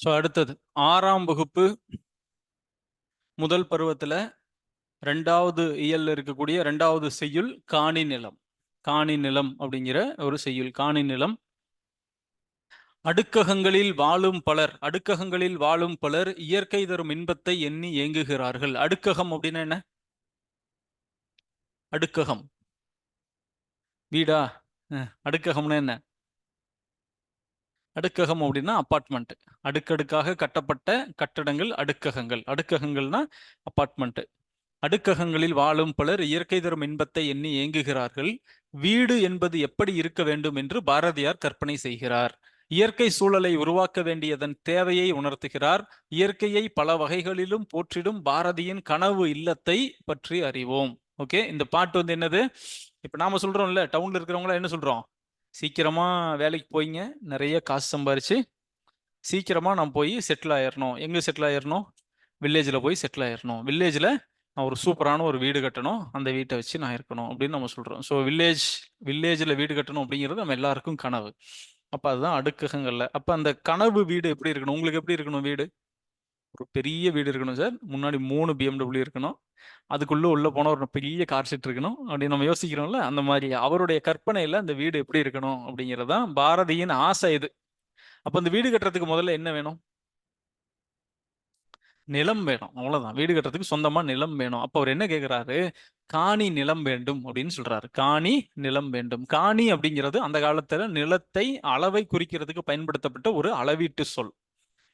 So அடுத்தது ஆறாம் வகுப்பு முதல் பருவத்துல ரெண்டாவது இயல்ல இருக்கக்கூடிய ரெண்டாவது செய்யுள் காணி நிலம். காணி நிலம் அப்படிங்கிற ஒரு செய்யுள் காணி நிலம். அடுக்ககங்களில் வாழும் பலர் அடுக்ககங்களில் வாழும் பலர் இயற்கை தரும் இன்பத்தை எண்ணி ஏங்குகிறார்கள். அடுக்ககம் அப்படின்னா என்ன? அடுக்ககம். வீடா? அஹ், அடுக்ககம்னா என்ன? அடுக்ககம் அப்படின்னா அப்பார்ட்மெண்ட் அடுக்கடுக்காக கட்டப்பட்ட கட்டடங்கள் அடுக்ககங்கள். அடுக்ககங்கள்னா அப்பார்ட்மெண்ட் அடுக்ககங்களில் வாழும் பலர் இயற்கை தரும் இன்பத்தை எண்ணி ஏங்குகிறார்கள். வீடு என்பது எப்படி இருக்க வேண்டும் என்று பாரதியார் கற்பனை செய்கிறார். இயற்கை சூழலை உருவாக்க வேண்டியதன் தேவையை உணர்த்துகிறார். இயற்கையை பல வகைகளிலும் போற்றிடும் பாரதியின் கனவு இல்லத்தை பற்றி அறிவோம். ஓகே இந்த பாட்டு வந்து என்னது? இப்ப நாம சொல்றோம்ல டவுன்ல இருக்கிறவங்கள என்ன சொல்றோம்? சீக்கிரமா வேலைக்கு போயிங்க. நிறைய காசு சம்பாரிச்சு சீக்கிரமா நான் போய் செட்டில் ஆயிடணும் எங்க செட்டில் ஆயிடணும் வில்லேஜில் போய் செட்டில் ஆயிடணும் வில்லேஜில் நான் ஒரு சூப்பரான ஒரு வீடு கட்டணும். அந்த வீட்டை வச்சு நான் இருக்கணும் அப்படின்னு நம்ம சொல்கிறோம் ஸோ வில்லேஜ் வில்லேஜில் வீடு கட்டணும் அப்படிங்கிறது நம்ம எல்லாருக்கும் கனவு. அப்போ அதுதான் அடுக்ககங்களில். அப்போ அந்த கனவு வீடு எப்படி இருக்கணும்? உங்களுக்கு எப்படி இருக்கணும் வீடு? ஒரு பெரிய வீடு இருக்கணும் சார். முன்னாடி மூணு பிஎம்டபிள்யூ இருக்கணும். அதுக்குள்ளே உள்ளே போனால் ஒரு பெரிய கார் செட் இருக்கணும். அப்படின்னு நம்ம யோசிக்கிறோம்ல அந்த மாதிரி அவருடைய கற்பனையில் அந்த வீடு எப்படி இருக்கணும் அப்படிங்கிறது தான் பாரதியின் ஆசை இது. அப்போ அந்த வீடு கட்டுறதுக்கு முதல்ல என்ன வேணும்? நிலம் வேணும். அவ்வளோதான் வீடு கட்டுறதுக்கு சொந்தமாக நிலம் வேணும். அப்போ அவர் என்ன கேட்குறாரு காணி நிலம் வேண்டும் அப்படின்னு சொல்றாரு. காணி நிலம் வேண்டும். காணி அப்படிங்கிறது அந்த காலத்துல நிலத்தை அளவை குறிக்கிறதுக்கு பயன்படுத்தப்பட்ட ஒரு அளவீட்டு சொல்.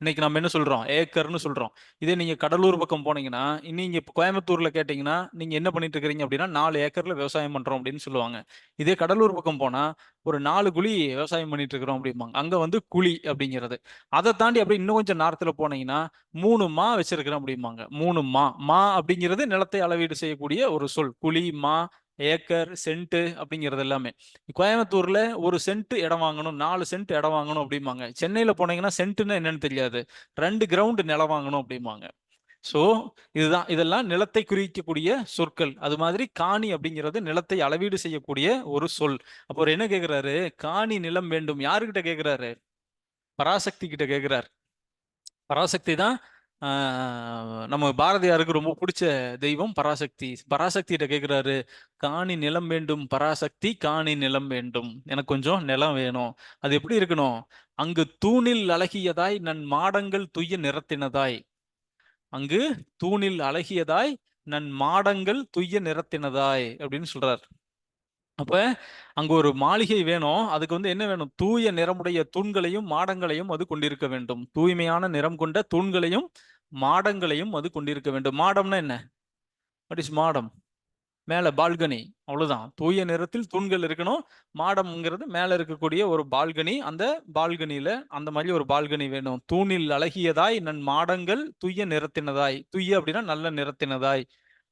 இன்னைக்கு நம்ம என்ன சொல்றோம்? ஏக்கர்னு சொல்றோம். இதே நீங்க கடலூர் பக்கம் போனீங்கன்னா நீங்க இப்போ கோயம்புத்தூர்ல கேட்டீங்கன்னா நீங்க என்ன பண்ணிட்டு இருக்கிறீங்க அப்படின்னா நாலு ஏக்கர்ல விவசாயம் பண்றோம் அப்படின்னு சொல்லுவாங்க. இதே கடலூர் பக்கம் போனா ஒரு நாலு குழி விவசாயம் பண்ணிட்டு இருக்கிறோம் அப்படிம்பாங்க. அங்க வந்து குழி அப்படிங்கிறது. அதை தாண்டி அப்படி இன்னும் கொஞ்சம் நேரத்துல போனீங்கன்னா மூணு மா வச்சிருக்கிறோம் அப்படிம்பாங்க. மூணு மா. மா அப்படிங்கிறது நிலத்தை அளவீடு செய்யக்கூடிய ஒரு சொல். குழி மா ஏக்கர் சென்ட்டு அப்படிங்கிறது எல்லாமே. கோயம்புத்தூர்ல ஒரு சென்ட் இடம் வாங்கணும் நாலு சென்ட் இடம் வாங்கணும் அப்படிம்பாங்க. சென்னையில போனீங்கன்னா சென்ட்டுன்னு என்னன்னு தெரியாது. ரெண்டு கிரவுண்டு நிலம் வாங்கணும் அப்படிம்பாங்க. ஸோ இதுதான் இதெல்லாம் நிலத்தை குறிக்கக்கூடிய சொற்கள். அது மாதிரி காணி அப்படிங்கிறது நிலத்தை அளவீடு செய்யக்கூடிய ஒரு சொல். அப்போ அவர் என்ன கேட்கிறாரு காணி நிலம் வேண்டும். யாருக்கிட்ட கேட்கிறாரு பராசக்தி கிட்ட கேட்கிறார் பராசக்தி தான் நம்ம பாரதியாருக்கு ரொம்ப பிடிச்ச தெய்வம் பராசக்தி. பராசக்திகிட்ட கேட்குறாரு காணி நிலம் வேண்டும் பராசக்தி காணி நிலம் வேண்டும். எனக்கு கொஞ்சம் நிலம் வேணும். அது எப்படி இருக்கணும்? அங்கு தூணில் அழகியதாய் நன் மாடங்கள் துய்ய நிறத்தினதாய். அங்கு தூணில் அழகியதாய் நன் மாடங்கள் துய்ய நிறத்தினதாய் அப்படின்னு சொல்றார். அப்ப அங்க ஒரு மாளிகை வேணும். அதுக்கு வந்து என்ன வேணும்? தூய நிறமுடைய தூண்களையும் மாடங்களையும் அது கொண்டிருக்க வேண்டும். தூய்மையான நிறம் கொண்ட தூண்களையும் மாடங்களையும் அது கொண்டிருக்க வேண்டும். மாடம்னா என்ன? வாட் இஸ் மாடம்? மேலே பால்கனி. அவ்வளோதான் தூய நிறத்தில் தூண்கள் இருக்கணும். மாடம்ங்கிறது மேலே இருக்கக்கூடிய ஒரு பால்கனி. அந்த பால்கனியில் அந்த மாதிரி ஒரு பால்கனி வேணும். தூணில் அழகியதாய் நன் மாடங்கள் துய்ய நிறத்தினதாய். துய்ய அப்படின்னா நல்ல நிறத்தினதாய்.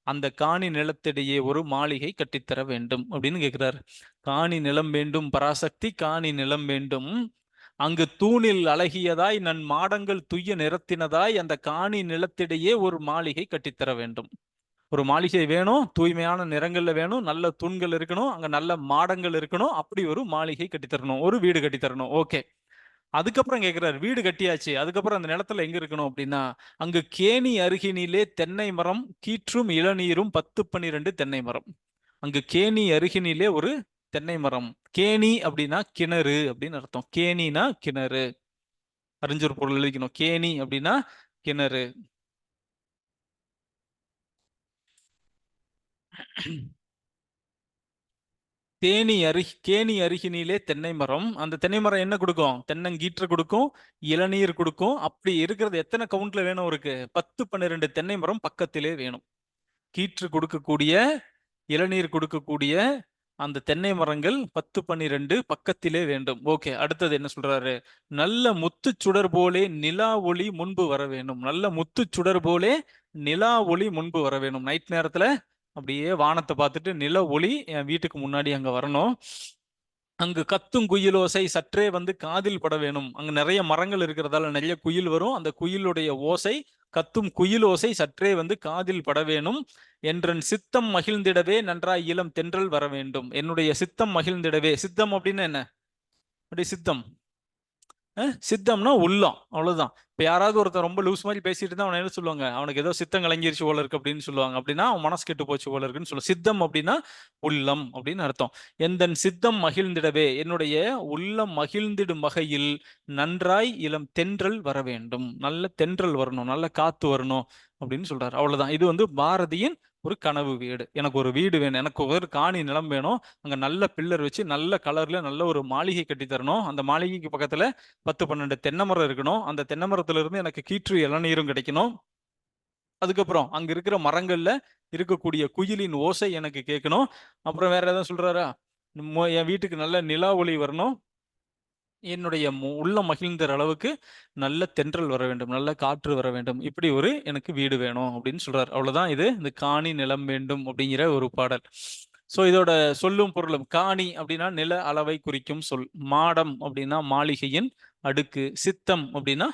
அந்த காணி நிலத்திடையே ஒரு மாளிகை கட்டித்தர வேண்டும் அப்படின்னு கேக்குறாரு. காணி நிலம் வேண்டும். பராசக்தி காணி நிலம் வேண்டும். அங்கு தூணில் அழகியதாய் நன் மாடங்கள் துய்ய நிறத்தினதாய் அந்த காணி நிலத்திடையே ஒரு மாளிகை கட்டித்தர வேண்டும். ஒரு மாளிகை வேணும் தூய்மையான நிறங்கள்ல வேணும் நல்ல தூண்கள் இருக்கணும் அங்க நல்ல மாடங்கள் இருக்கணும் அப்படி ஒரு மாளிகை கட்டித்தரணும் ஒரு வீடு கட்டித்தரணும் ஓகே. அதுக்கப்புறம் கேக்குறாரு வீடு கட்டியாச்சு அதுக்கப்புறம் அந்த நிலத்துல எங்க இருக்கணும் அப்படின்னா அங்கு கேணி அருகினிலே தென்னை மரம் கீற்றும் இளநீரும் பத்து பன்னிரண்டு தென்னை மரம். அங்கு கேணி அருகினிலே ஒரு தென்னை மரம். கேணி அப்படின்னா கிணறு அப்படின்னு அர்த்தம். கேணினா கிணறு. அறிஞ்சொரு பொருள் எழுதிக்கணும். கேணி அப்படின்னா கிணறு. தேனி அருகி கேணி அருகினிலே தென்னை மரம். அந்த தென்னை மரம் என்ன கொடுக்கும்? தென்னங்கீற்று கொடுக்கும் இளநீர் கொடுக்கும். அப்படி இருக்கிறது எத்தனை கவுண்ட்ல வேணும் இருக்கு பத்து பன்னிரெண்டு தென்னை மரம் பக்கத்திலே வேணும். கீற்று கொடுக்கக்கூடிய இளநீர் கொடுக்கக்கூடிய அந்த தென்னை மரங்கள் பத்து பன்னிரெண்டு பக்கத்திலே வேண்டும். ஓகே அடுத்தது என்ன சொல்றாரு? நல்ல முத்துச் சுடர் போலே நிலா ஒளி முன்பு வர வேணும் நல்ல முத்துச் சுடர் போலே நிலா ஒளி முன்பு வர வேணும் நைட் நேரத்துல அப்படியே வானத்தை பார்த்துட்டு நில ஒளி என் வீட்டுக்கு முன்னாடி அங்க வரணும். அங்கு கத்தும் குயிலோசை சற்றே வந்து காதில் பட வேணும் அங்க நிறைய மரங்கள் இருக்கிறதால நிறைய குயில் வரும். அந்த குயிலுடைய ஓசை கத்தும் குயிலோசை சற்றே வந்து காதில் பட வேணும் என்றன் சித்தம் மகிழ்ந்திடவே நன்றாய் இளம் தென்றல் வர வேண்டும் என்னுடைய சித்தம் மகிழ்ந்திடவே. சித்தம் அப்படின்னு என்ன? அப்படி சித்தம். சித்தம்னா உள்ளம் அவ்வளவுதான். இப்ப யாராவது ஒருத்தன் ரொம்ப லூஸ் மாதிரி பேசிட்டு இருந்தா அவனை என்ன சொல்லுவாங்க? அவனுக்கு ஏதோ சித்தம் கலங்கிருச்சு போல இருக்கு அப்படின்னு சொல்லுவாங்க. அப்படின்னா அவன் மனசு கெட்டு போச்சு போல இருக்குன்னு சொல்லுவாங்க. சித்தம் அப்படின்னா உள்ளம் அப்படின்னு அர்த்தம். எந்த சித்தம் மகிழ்ந்திடவே என்னுடைய உள்ளம் மகிழ்ந்திடும் வகையில் நன்றாய் இளம் தென்றல் வர வேண்டும். நல்ல தென்றல் வரணும் நல்ல காத்து வரணும் அப்படின்னு சொல்றாரு. அவ்வளவுதான். இது வந்து பாரதியின் ஒரு கனவு வீடு. எனக்கு ஒரு வீடு வேணும். எனக்கு ஒரு காணி நிலம் வேணும். அங்கே நல்ல பில்லர் வச்சு நல்ல கலர்ல நல்ல ஒரு மாளிகை கட்டி தரணும். அந்த மாளிகைக்கு பக்கத்துல பத்து பன்னெண்டு தென்னை மரம் இருக்கணும். அந்த தென்னை மரத்துல இருந்து எனக்கு கீற்று இளநீரும் கிடைக்கணும். அதுக்கப்புறம் அங்க இருக்கிற மரங்கள்ல இருக்கக்கூடிய குயிலின் ஓசை எனக்கு கேட்கணும். அப்புறம் வேற ஏதாவது சொல்றாரா? என் வீட்டுக்கு நல்ல நிலா ஒளி வரணும். என்னுடைய மு- மகிழ்ந்துற அளவுக்கு நல்ல தென்றல் வர வேண்டும் நல்ல காற்று வர வேண்டும். இப்படி ஒரு எனக்கு வீடு வேணும் அப்படின்னு சொல்றாரு. அவ்வளவுதான் இது. இந்த காணி நிலம் வேண்டும் அப்படிங்கிற ஒரு பாடல். ஸோ இதோட சொல்லும் பொருளும் காணி அப்படின்னா நில அளவை குறிக்கும் சொல். மாடம் அப்படின்னா மாளிகையின் அடுக்கு. சித்தம் அப்படின்னா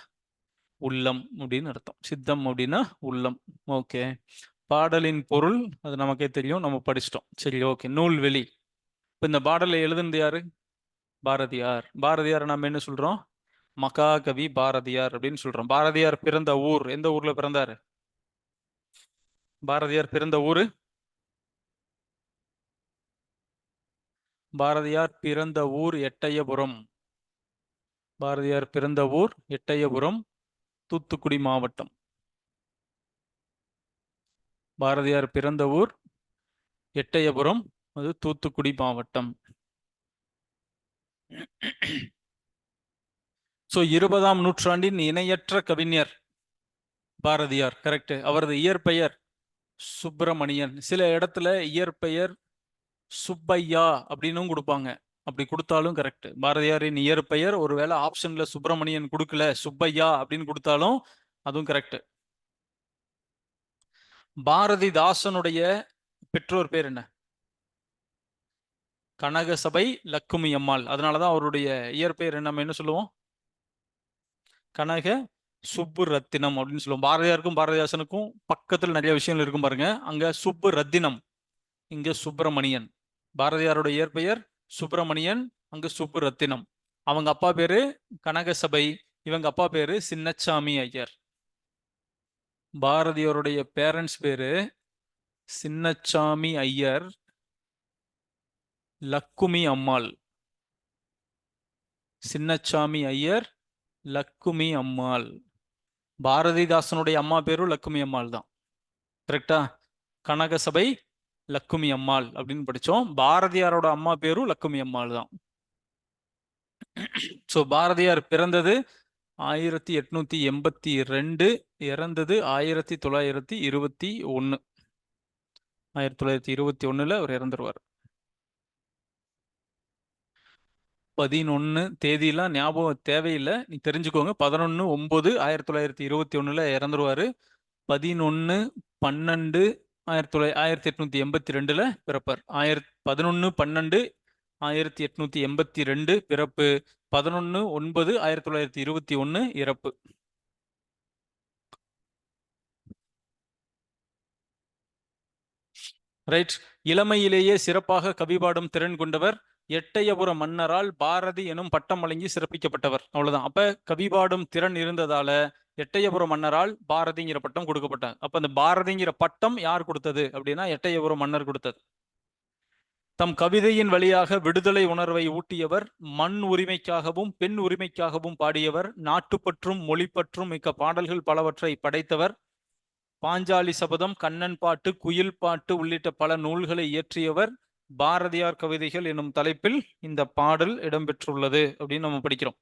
உள்ளம் அப்படின்னு அர்த்தம். சித்தம் அப்படின்னா உள்ளம். ஓகே. பாடலின் பொருள் அது நமக்கே தெரியும். நம்ம படிச்சிட்டோம். சரி ஓகே. நூல்வெளி. இப்போ இந்த பாடலை எழுதுனது யாரு? பாரதியார். பாரதியார் நம்ம என்ன சொல்றோம்? மகாகவி பாரதியார் அப்படின்னு சொல்றோம். பாரதியார் பிறந்த ஊர். எந்த ஊர்ல பிறந்தாரு? பாரதியார் பிறந்த ஊரு? பாரதியார் பிறந்த ஊர் எட்டயபுரம். பாரதியார் பிறந்த ஊர் எட்டயபுரம் தூத்துக்குடி மாவட்டம். பாரதியார் பிறந்த ஊர் எட்டயபுரம் அது தூத்துக்குடி மாவட்டம். ஸோ இருபதாம் நூற்றாண்டின் இணையற்ற கவிஞர் பாரதியார் கரெக்ட் அவரது இயற்பெயர் சுப்பிரமணியன். சில இடத்துல இயற்பெயர் சுப்பையா அப்படின்னும் கொடுப்பாங்க. அப்படி கொடுத்தாலும் கரெக்ட் பாரதியாரின் இயற்பெயர் ஒருவேளை ஆப்ஷன்ல சுப்பிரமணியன் கொடுக்கல சுப்பையா அப்படின்னு கொடுத்தாலும் அதுவும் கரெக்ட் பாரதிதாசனுடைய பெற்றோர் பேர் என்ன? கனகசபை லக்குமி அம்மாள். அதனாலதான் அவருடைய இயற்பெயர் என்ன நம்ம என்ன சொல்லுவோம்? கனக சுப்பு ரத்தினம் அப்படின்னு சொல்லுவோம். பாரதியாருக்கும் பாரதிதாசனுக்கும் பக்கத்துல நிறைய விஷயங்கள் இருக்கும் பாருங்க. அங்க சுப்பு ரத்தினம் இங்க சுப்பிரமணியன். பாரதியாரோட இயற்பெயர் சுப்பிரமணியன் அங்க சுப்பு ரத்தினம் அவங்க அப்பா பேரு கனகசபை இவங்க அப்பா பேரு சின்னச்சாமி ஐயர். பாரதியாருடைய பேரண்ட்ஸ் பேரு சின்னச்சாமி ஐயர். லக்குமி அம்மாள். சின்னச்சாமி ஐயர் லக்குமி அம்மாள். பாரதிதாசனுடைய அம்மா பேரும் லக்குமி அம்மாள் தான். கரெக்டா கனகசபை லக்குமி அம்மாள் அப்படின்னு படித்தோம் பாரதியாரோட அம்மா பேரும் லக்குமி அம்மாள் தான். ஸோ பாரதியார் பிறந்தது ஆயிரத்தி எட்நூத்தி எண்பத்தி ரெண்டு இறந்தது ஆயிரத்தி தொள்ளாயிரத்தி இருபத்தி ஒன்று ஆயிரத்தி தொள்ளாயிரத்தி இருபத்தி ஒன்றில் அவர் இறந்துருவார். பதினொன்று தேதியெலாம் ஞாபகம் தேவையில்லை. நீ தெரிஞ்சுக்கோங்க. பதினொன்று ஒம்பது ஆயிரத்தி தொள்ளாயிரத்தி இருபத்தி ஒன்றில் இறந்துருவாரு. பதினொன்று பன்னெண்டு ஆயிரத்தி தொள்ளாயிரத்தி ஆயிரத்தி எட்நூத்தி எண்பத்தி ரெண்டில் பிறப்பார். ஆயிரத் பதினொன்று பன்னெண்டு ஆயிரத்தி எட்நூத்தி எண்பத்தி ரெண்டு பிறப்பு. பதினொன்று ஒன்பது ஆயிரத்தி தொள்ளாயிரத்தி இருபத்தி ஒன்று இறப்பு. ரைட். இளமையிலேயே சிறப்பாக கவிபாடும் திறன் கொண்டவர் எட்டயபுர மன்னரால் பாரதி எனும் பட்டம் வழங்கி சிறப்பிக்கப்பட்டவர். அவ்வளவுதான். அப்ப கவிபாடும் திறன் இருந்ததால எட்டயபுர மன்னரால் பாரதிங்கிற பட்டம் கொடுக்கப்பட்டாங்க அப்ப அந்த பாரதிங்கிற பட்டம் யார் கொடுத்தது அப்படின்னா எட்டயபுர மன்னர் கொடுத்தது. தம் கவிதையின் வழியாக விடுதலை உணர்வை ஊட்டியவர் மண் உரிமைக்காகவும் பெண் உரிமைக்காகவும் பாடியவர் நாட்டுப்பற்றும் மொழிப்பற்றும் மிக்க பாடல்கள் பலவற்றை படைத்தவர். பாஞ்சாலி சபதம் கண்ணன் பாட்டு குயில் பாட்டு உள்ளிட்ட பல நூல்களை இயற்றியவர். பாரதியார் கவிதைகள் எனும் தலைப்பில் இந்த பாடல் இடம்பெற்றுள்ளது அப்படின்னு நம்ம படிக்கிறோம்.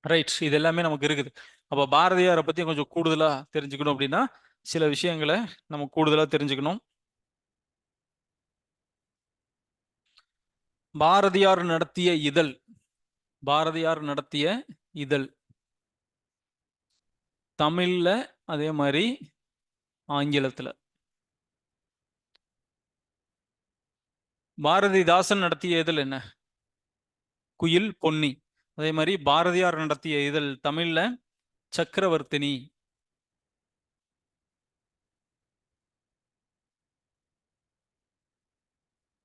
ரைட் இது எல்லாமே நமக்கு இருக்குது. அப்போ பாரதியாரை பத்தி கொஞ்சம் கூடுதலா தெரிஞ்சுக்கணும் அப்படின்னா சில விஷயங்களை நம்ம கூடுதலா தெரிஞ்சுக்கணும். பாரதியார் நடத்திய இதழ். பாரதியார் நடத்திய இதழ். தமிழ்ல அதே மாதிரி ஆங்கிலத்துல. பாரதிதாசன் நடத்திய இதழ் என்ன? குயில் பொன்னி. அதே மாதிரி பாரதியார் நடத்திய இதழ் தமிழ்ல சக்கரவர்த்தினி.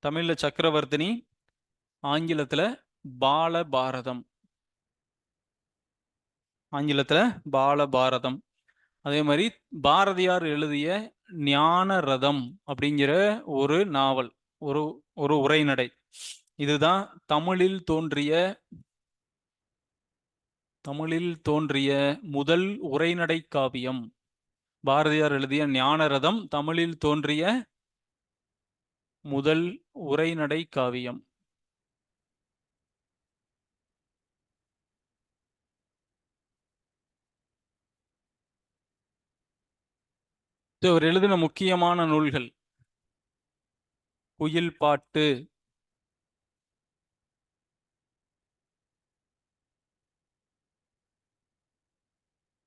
தமிழ்ல சக்கரவர்த்தினி ஆங்கிலத்துல பால பாரதம் ஆங்கிலத்துல பாலபாரதம். அதே மாதிரி பாரதியார் எழுதிய ஞான ரதம் அப்படிங்கிற ஒரு நாவல் ஒரு ஒரு உரைநடை இதுதான் தமிழில் தோன்றிய தமிழில் தோன்றிய முதல் உரைநடை காவியம். பாரதியார் எழுதிய ஞானரதம் தமிழில் தோன்றிய முதல் உரைநடை காவியம். இவர் எழுதின முக்கியமான நூல்கள் குயில் பாட்டு.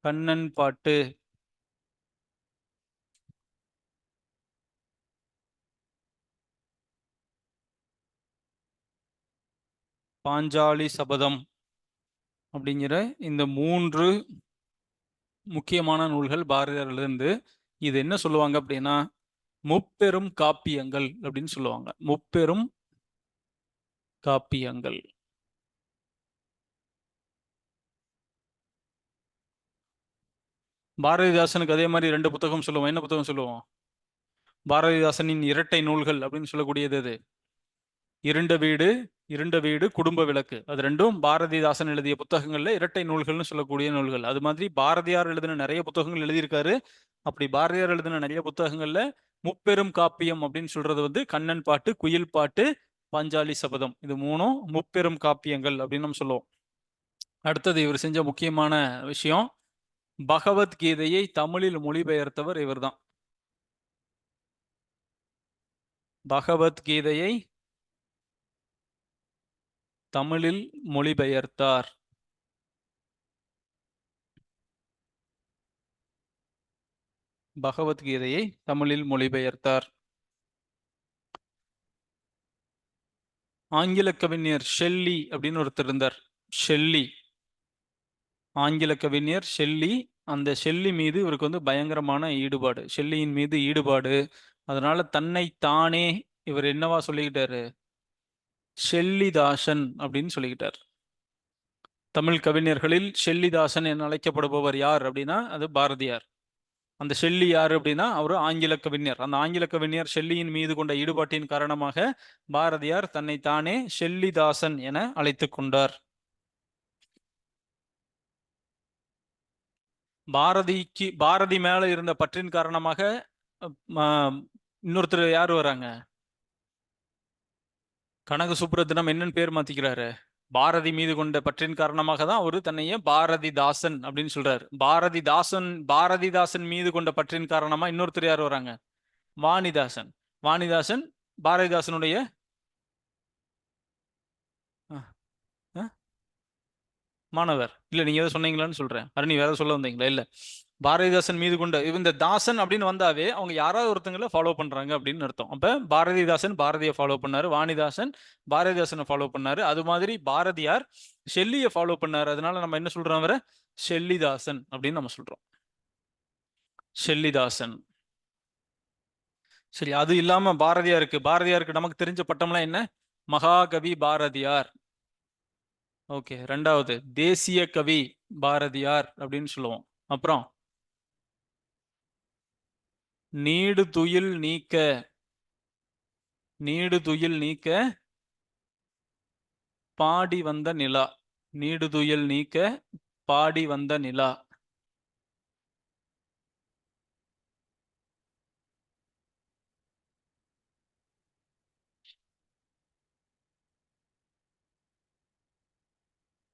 கண்ணன் பாட்டு. பாஞ்சாலி சபதம் அப்படிங்கிற இந்த மூன்று முக்கியமான நூல்கள் பாரதியாரிலிருந்து இது என்ன சொல்லுவாங்க அப்படின்னா முப்பெரும் காப்பியங்கள் அப்படின்னு சொல்லுவாங்க. முப்பெரும் காப்பியங்கள். பாரதிதாசனுக்கு அதே மாதிரி ரெண்டு புத்தகம் சொல்லுவோம். என்ன புத்தகம் சொல்லுவோம்? பாரதிதாசனின் இரட்டை நூல்கள் அப்படின்னு சொல்லக்கூடியது அது இருண்ட வீடு இருண்ட வீடு குடும்ப விளக்கு. அது ரெண்டும் பாரதிதாசன் எழுதிய புத்தகங்கள்ல இரட்டை நூல்கள்னு சொல்லக்கூடிய நூல்கள். அது மாதிரி பாரதியார் எழுதின நிறைய புத்தகங்கள் எழுதியிருக்காரு. அப்படி பாரதியார் எழுதின நிறைய புத்தகங்கள்ல முப்பெரும் காப்பியம் அப்படின்னு சொல்றது வந்து கண்ணன் பாட்டு குயில் பாட்டு பாஞ்சாலி சபதம். இது மூணும் முப்பெரும் காப்பியங்கள் அப்படின்னு நம்ம சொல்லுவோம். அடுத்தது இவர் செஞ்ச முக்கியமான விஷயம் பகவத்கீதையை தமிழில் மொழிபெயர்த்தவர் இவர்தான். பகவத்கீதையை தமிழில் மொழிபெயர்த்தார். பகவத்கீதையை தமிழில் மொழிபெயர்த்தார். ஆங்கில கவிஞர் ஷெல்லி அப்படின்னு ஒருத்தர் இருந்தார். ஷெல்லி. ஆங்கில கவிஞர் ஷெல்லி அந்த ஷெல்லி மீது இவருக்கு வந்து பயங்கரமான ஈடுபாடு. ஷெல்லியின் மீது ஈடுபாடு. அதனால தன்னை தானே இவர் என்னவா சொல்லிக்கிட்டாரு? ஷெல்லிதாசன் அப்படின்னு சொல்லிக்கிட்டார். தமிழ் கவிஞர்களில் ஷெல்லிதாசன் என அழைக்கப்படுபவர் யார் அப்படின்னா அது பாரதியார். அந்த ஷெல்லி யார் அப்படின்னா அவர் ஆங்கில கவிஞர். அந்த ஆங்கில கவிஞர் ஷெல்லியின் மீது கொண்ட ஈடுபாட்டின் காரணமாக பாரதியார் தன்னை தானே ஷெல்லிதாசன் என அழைத்து கொண்டார். பாரதிக்கு பாரதி மேல இருந்த பற்றின் காரணமாக இன்னொருத்தர் யார் வராங்க? கனக சுப்ரத்தினம் என்னன்னு பேர் மாத்திக்கிறாரு. பாரதி மீது கொண்ட பற்றின் காரணமாக தான் அவர் தன்னையே பாரதிதாசன் அப்படின்னு சொல்றாரு. பாரதிதாசன் பாரதிதாசன் மீது கொண்ட பற்றின் காரணமா இன்னொருத்தர் யார் வராங்க? வாணிதாசன். வாணிதாசன் பாரதிதாசனுடைய மாணவர். இல்ல நீங்க எதை சொன்னீங்களான்னு சொல்றேன். அருணி வேற சொல்ல வந்தீங்களா? இல்ல. பாரதிதாசன் மீது கொண்ட இந்த தாசன் அப்படின்னு வந்தாவே அவங்க யாராவது ஒருத்தங்களை ஃபாலோ பண்றாங்க அப்படின்னு அர்த்தம். அப்ப பாரதிதாசன் பாரதியை ஃபாலோ பண்ணாரு வாணிதாசன் பாரதிதாசனை ஃபாலோ பண்ணாரு. அது மாதிரி பாரதியார் ஷெல்லியை ஃபாலோ பண்ணாரு. அதனால நம்ம என்ன சொல்றோம் வர ஷெல்லிதாசன் அப்படின்னு நம்ம சொல்றோம். ஷெல்லிதாசன். சரி அது இல்லாம பாரதியாருக்கு பாரதியாருக்கு நமக்கு தெரிஞ்ச பட்டம்லாம் என்ன? மகாகவி பாரதியார். ஓகே ரெண்டாவது தேசிய கவி பாரதியார் அப்படின்னு சொல்லுவோம். அப்புறம் நீடு துயில் நீக்க. நீடு துயில் நீக்க. பாடி வந்த நிலா. நீடு துயில் நீக்க. பாடி வந்த நிலா.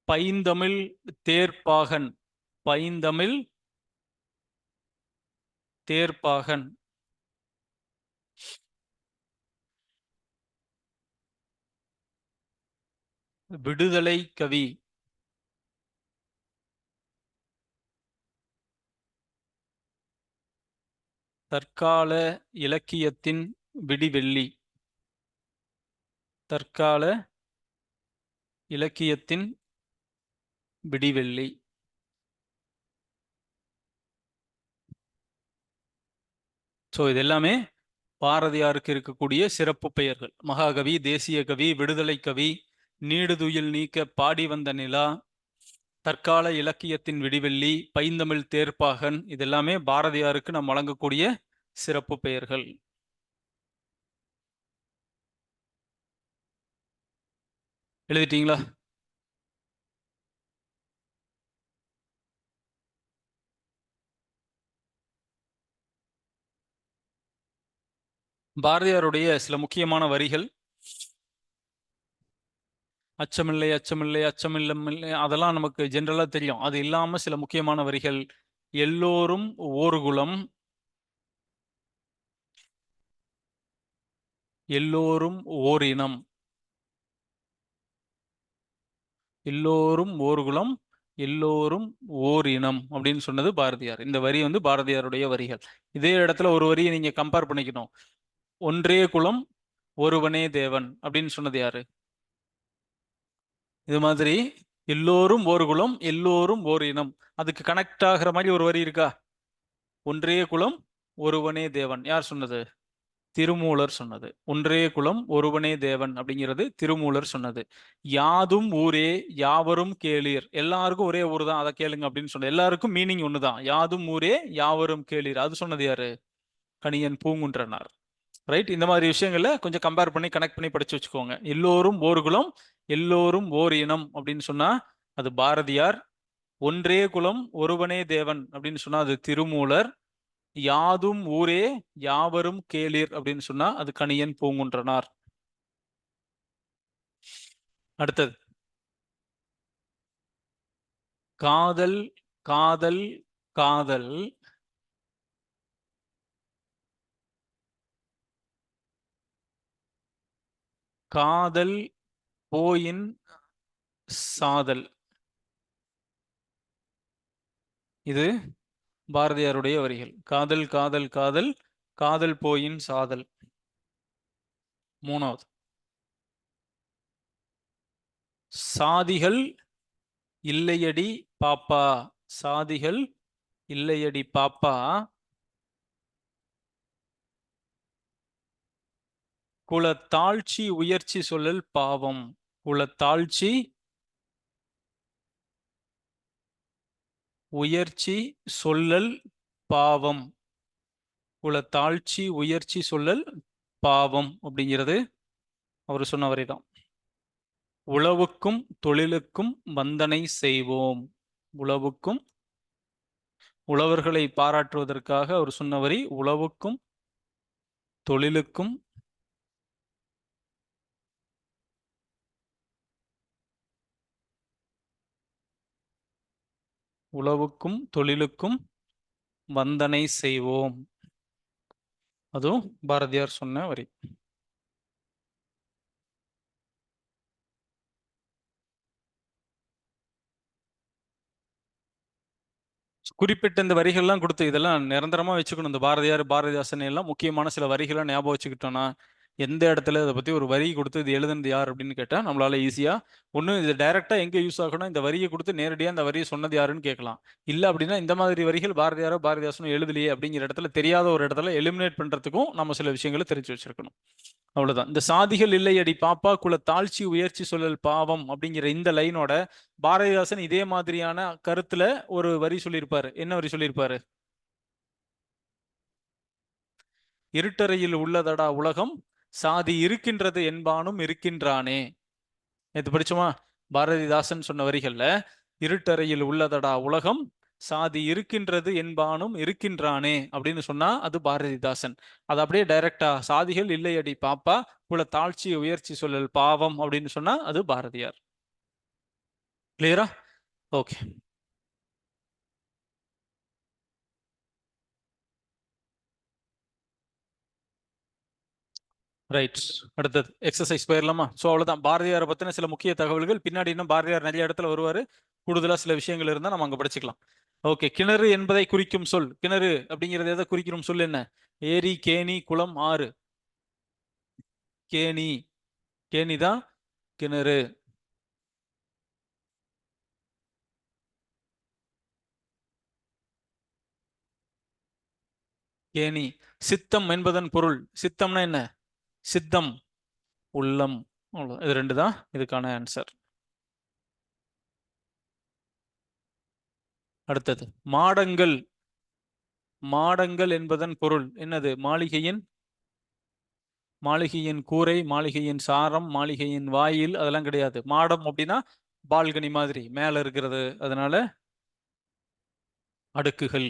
பைந்தமிழ் தேர்ப்பாகன். பைந்தமிழ் தேர்ப்பாகன். விடுதலை கவி. தற்கால இலக்கியத்தின் விடிவெள்ளி. தற்கால இலக்கியத்தின் விடிவெள்ளி. ஸோ இது எல்லாமே பாரதியாருக்கு இருக்கக்கூடிய சிறப்பு பெயர்கள். மகாகவி தேசிய கவி விடுதலை கவி நீடுதுயில் நீக்க பாடி வந்த நிலா தற்கால இலக்கியத்தின் விடிவெள்ளி பைந்தமிழ் தேர்ப்பாகன் இதெல்லாமே பாரதியாருக்கு நாம் வழங்கக்கூடிய சிறப்பு பெயர்கள். எழுதிட்டீங்களா? பாரதியாருடைய சில முக்கியமான வரிகள் அச்சமில்லை அச்சமில்லை அச்சமில்லை அதெல்லாம் நமக்கு ஜென்ரலா தெரியும். அது இல்லாம சில முக்கியமான வரிகள் எல்லோரும் ஓர் குலம் எல்லோரும் ஓர் இனம் எல்லோரும் ஓர் குலம் எல்லோரும் ஓர் இனம் அப்படின்னு சொன்னது பாரதியார். இந்த வரி வந்து பாரதியாருடைய வரிகள். இதே இடத்துல ஒரு வரியை நீங்க கம்பேர் பண்ணிக்கணும். ஒன்றே குலம் ஒருவனே தேவன் அப்படின்னு சொன்னது யாரு? இது மாதிரி எல்லோரும் ஒரு குலம் எல்லோரும் ஓர் இனம். அதுக்கு கனெக்ட் ஆகிற மாதிரி ஒரு வரி இருக்கா? ஒன்றே குலம் ஒருவனே தேவன். யார் சொன்னது? திருமூலர் சொன்னது. ஒன்றே குலம் ஒருவனே தேவன் அப்படிங்கிறது திருமூலர் சொன்னது. யாதும் ஊரே யாவரும் கேளீர். எல்லாருக்கும் ஒரே ஊர் தான். அதை கேளுங்க அப்படின்னு சொன்னது எல்லாருக்கும் மீனிங் ஒண்ணுதான். யாதும் ஊரே யாவரும் கேளீர். அது சொன்னது யாரு? கணியன் பூங்குன்றனார். ரைட் இந்த மாதிரி விஷயங்கள்ல கொஞ்சம் கம்பேர் பண்ணி கனெக்ட் பண்ணி படிச்சு வச்சுக்கோங்க. எல்லோரும் ஓர் குலம் எல்லோரும் ஓர் இனம் அப்படின்னு சொன்னா அது பாரதியார் ஒன்றே குலம் ஒருவனே தேவன் அப்படின்னு சொன்னா அது திருமூலர் யாதும் ஊரே யாவரும் கேளிர் அப்படின்னு சொன்னா அது கணியன் பூங்குன்றனார். அடுத்தது. காதல் காதல் காதல் காதல் போயின் சாதல். இது பாரதியாருடைய வரிகள். காதல் காதல் காதல் காதல் போயின் சாதல். மூணாவது. சாதிகள் இல்லையடி பாப்பா. சாதிகள் இல்லையடி பாப்பா. குலத்தாழ்ச்சி உயர்ச்சி சொல்லல் பாவம். குலத்தாழ்ச்சி உயர்ச்சி சொல்லல் பாவம். குலத்தாழ்ச்சி உயர்ச்சி சொல்லல் பாவம் அப்படிங்கிறது அவர் சொன்ன வரைதான். உழவுக்கும் தொழிலுக்கும் வந்தனை செய்வோம். உழவுக்கும் உழவர்களை பாராட்டுவதற்காக அவர் சொன்ன வரி உழவுக்கும் தொழிலுக்கும் உழவுக்கும் தொழிலுக்கும் வந்தனை செய்வோம். அதுவும் பாரதியார் சொன்ன வரி. குறிப்பிட்ட இந்த வரிகள்லாம் கொடுத்து இதெல்லாம் நிரந்தரமா வச்சுக்கணும். இந்த பாரதியார் பாரதிதாசன் எல்லாம் முக்கியமான சில வரிகளை ஞாபகம் வச்சுக்கிட்டோம்னா எந்த இடத்துல இதை பற்றி ஒரு வரி கொடுத்து இது எழுதுனது யார் அப்படின்னு கேட்டால் நம்மளால ஈஸியாக ஒன்று இது டைரெக்டாக எங்கே யூஸ் ஆகணும் இந்த வரியை கொடுத்து நேரடியாக இந்த வரியை சொன்னது யாருன்னு கேட்கலாம். இல்லை அப்படின்னா இந்த மாதிரி வரிகள் பாரதியாரோ பாரதிதாசனும் எழுதலையே அப்படிங்கிற இடத்துல தெரியாத ஒரு இடத்துல எலிமினேட் பண்ணுறதுக்கும் நம்ம சில விஷயங்களை தெரிஞ்சு வச்சிருக்கணும். அவ்வளவுதான். இந்த சாதிகள் இல்லை அடி பாப்பா குல தாழ்ச்சி உயர்ச்சி சொல்லல் பாவம் அப்படிங்கிற இந்த லைனோட பாரதிதாசன் இதே மாதிரியான கருத்துல ஒரு வரி சொல்லியிருப்பாரு. என்ன வரி சொல்லியிருப்பாரு? இருட்டறையில் உள்ளதடா உலகம் சாதி இருக்கின்றது என்பானும் இருக்கின்றானே. நேற்று படிச்சோமா? பாரதிதாசன் சொன்ன வரிகள்ல இருட்டறையில் உள்ளதடா உலகம் சாதி இருக்கின்றது என்பானும் இருக்கின்றானே அப்படின்னு சொன்னா அது பாரதிதாசன். அது அப்படியே டைரக்டா சாதிகள் இல்லையடி பாப்பா உள்ள தாழ்ச்சி உயர்ச்சி சொல்லல் பாவம் அப்படின்னு சொன்னா அது பாரதியார். கிளியரா ஓகே ரைட் அடுத்தது எக்ஸசைஸ் போயிடலாமா ஸோ அவ்வளோதான் பாரதியாரை பற்றின சில முக்கிய தகவல்கள். பின்னாடி இன்னும் பாரதியார் நிறைய இடத்துல வருவார். கூடுதலாக சில விஷயங்கள் இருந்தால் நம்ம அங்கே படிச்சுக்கலாம். ஓகே கிணறு என்பதை குறிக்கும் சொல். கிணறு அப்படிங்கிறது எதை குறிக்கும் சொல் என்ன? ஏரி கேணி குளம் ஆறு. கேணி. கேணி தான் கிணறு. கேணி. சித்தம் என்பதன் பொருள். சித்தம்னா என்ன? சித்தம் உள்ளம் இது ரெண்டு தான் இதுக்கான ஆன்சர் அடுத்தது மாடங்கள். மாடங்கள் என்பதன் பொருள். என்னது? மாளிகையின்? மாளிகையின் கூரை மாளிகையின் சாரம் மாளிகையின் வாயில் அதெல்லாம் கிடையாது. மாடம் அப்படின்னா பால்கனி மாதிரி மேல இருக்கிறது. அதனால அடுக்குகள்.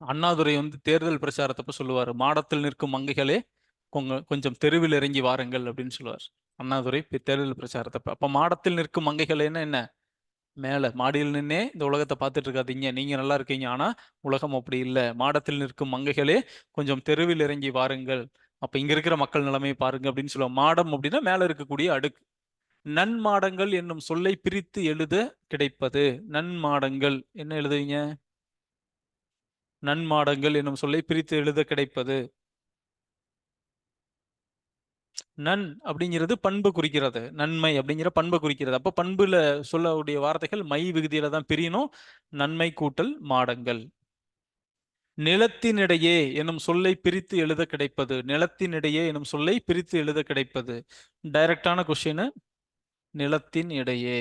அண்ணாதுரை வந்து தேர்தல் பிரச்சாரத்தப்ப சொல்லுவார் மாடத்தில் நிற்கும் மங்கைகளே கொங்க கொஞ்சம் தெருவில் இறங்கி வாருங்கள் அப்படின்னு சொல்லுவார். அண்ணாதுரை தேர்தல் பிரச்சாரத்தப்ப அப்போ மாடத்தில் நிற்கும் மங்கைகளேன்னா என்ன? மேலே மாடியில் நின்னே இந்த உலகத்தை பார்த்துட்டு இருக்காதீங்க நீங்க நல்லா இருக்கீங்க ஆனா உலகம் அப்படி இல்லை. மாடத்தில் நிற்கும் மங்கைகளே கொஞ்சம் தெருவில் இறங்கி வாருங்கள். அப்ப இங்க இருக்கிற மக்கள் நிலைமையை பாருங்க அப்படின்னு சொல்லுவாங்க. மாடம் அப்படின்னா மேல இருக்கக்கூடிய அடுக்கு. நன்மாடங்கள் என்னும் சொல்லை பிரித்து எழுத கிடைப்பது. நன்மாடங்கள் என்ன எழுதுவீங்க? நன்மாடங்கள் என்னும் சொல்லை பிரித்து எழுத கிடைப்பது. நன் அப்படிங்கிறது பண்பு குறிக்கிறது. நன்மை அப்படிங்கிற பண்பு குறிக்கிறது. அப்போ பண்புல சொல்லக்கூடிய வார்த்தைகள் மை விகுதியில தான் பிரியணும். நன்மை கூட்டல் மாடங்கள். நிலத்தினிடையே எனும் சொல்லை பிரித்து எழுத கிடைப்பது. நிலத்தினிடையே எனும் சொல்லை பிரித்து எழுத கிடைப்பது. டைரக்டான கொஸ்டின் நிலத்தின் இடையே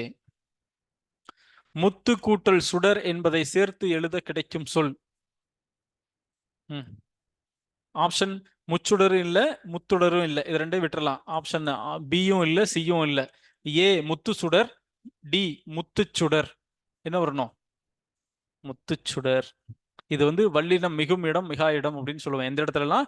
முத்து கூட்டல் சுடர் என்பதை சேர்த்து எழுத கிடைக்கும் சொல். ஆப்ஷன் முச்சுடரும் இல்லை முத்துடரும் இல்லை. இது ரெண்டே விட்டுறலாம். ஆப்ஷன் பியும் இல்லை சியும் இல்லை. ஏ முத்து சுடர். டி முத்துச்சுடர் என்ன வரணும்? முத்துச்சுடர் இது வந்து வள்ளினம் மிகும் இடம் மிகா இடம் அப்படின்னு சொல்லுவேன் எந்த இடத்துலலாம்?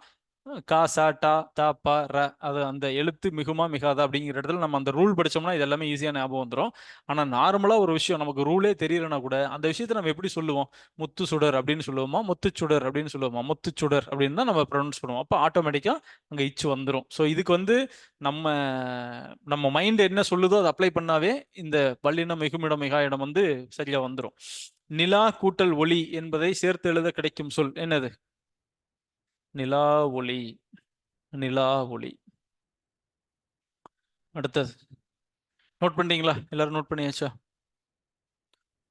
கா சா டா தா ப ர அது அந்த எழுத்து மிகுமா மிகாதா அப்படிங்கிற இடத்துல நம்ம அந்த ரூல் படிச்சோம்னா இது எல்லாமே ஈஸியாக ஞாபகம் வந்துடும் ஆனால் நார்மலாக ஒரு விஷயம் நமக்கு ரூலே தெரியலனா கூட அந்த விஷயத்தை நம்ம எப்படி சொல்லுவோம்? முத்து சுடர் அப்படின்னு சொல்லுவோமா? முத்துச்சுடர் அப்படின்னு சொல்லுவோமா? முத்துச்சுடர் அப்படின்னு தான் நம்ம ப்ரொனவுன்ஸ் பண்ணுவோம். அப்போ ஆட்டோமேட்டிக்காக அங்கே இச்சு வந்துடும் ஸோ இதுக்கு வந்து நம்ம நம்ம மைண்ட் என்ன சொல்லுதோ அதை அப்ளை பண்ணாவே இந்த வல்லினம் மிகுமிடம் மிகா இடம் வந்து சரியாக வந்துடும் நிலா கூட்டல் ஒளி என்பதை சேர்த்து எழுத கிடைக்கும் சொல் என்னது? நிலா ஒளி நிலா ஒளி. அடுத்தது. நோட் பண்ணிட்டீங்களா? எல்லாரும் நோட் பண்ணியாச்சா?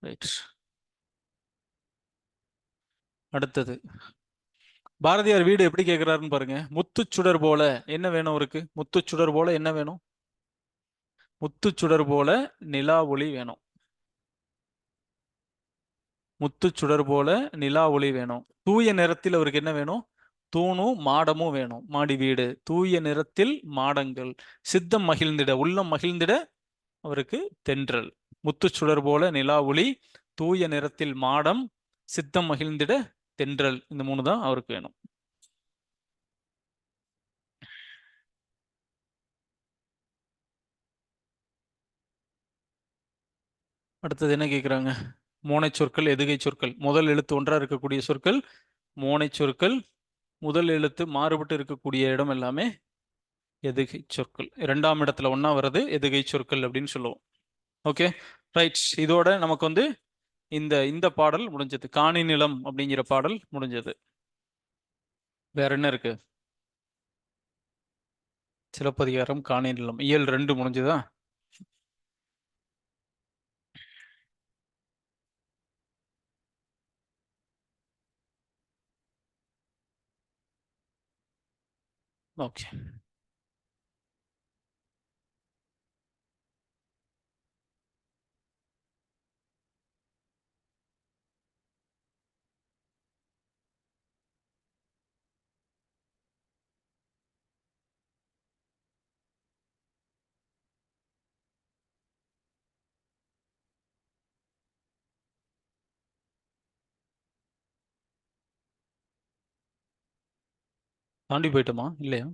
ரைட் அடுத்தது. பாரதியார் வீடு எப்படி கேட்குறாருன்னு பாருங்க. முத்துச்சுடர் போல என்ன வேணும் அவருக்கு? முத்துச்சுடர் போல என்ன வேணும்? முத்துச்சுடர் போல நிலா ஒளி வேணும். முத்துச்சுடர் போல நிலா ஒளி வேணும். தூய நிறத்தில் அவருக்கு என்ன வேணும்? தூணும் மாடமும் வேணும். மாடி வீடு தூய நிறத்தில் மாடங்கள். சித்தம் மகிழ்ந்திட உள்ளம் மகிழ்ந்திட அவருக்கு தென்றல். முத்துச்சுடர் போல நிலா ஒளி தூய நிறத்தில் மாடம் சித்தம் மகிழ்ந்திட தென்றல். இந்த மூணு தான் அவருக்கு வேணும். அடுத்தது என்ன கேட்குறாங்க மோனை சொற்கள் எதுகை சொற்கள்? முதல் எழுத்து ஒன்றாக இருக்கக்கூடிய சொற்கள் மோனை சொற்கள் முதல் எழுத்து மாறுபட்டு இருக்கக்கூடிய இடம் எல்லாமே எதுகை சொற்கள். இரண்டாம் இடத்துல ஒன்றா வர்றது எதுகை சொற்கள் அப்படின்னு சொல்லுவோம். ஓகே ரைட் இதோட நமக்கு வந்து இந்த இந்த பாடல் முடிஞ்சது. காணி நிலம் அப்படிங்கிற பாடல் முடிஞ்சது. வேற என்ன இருக்கு? சிலப்பதிகாரம் காணி நிலம். இயல் ரெண்டு முடிஞ்சதா? ஓகே தாண்டி போயிட்டோமா? இல்லையா?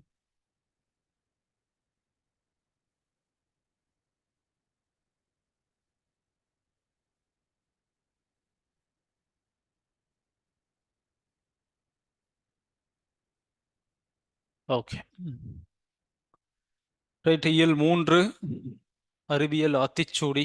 ஓகே. ரைட் இயல் மூன்று. அறிவியல் அத்திச்சூடி.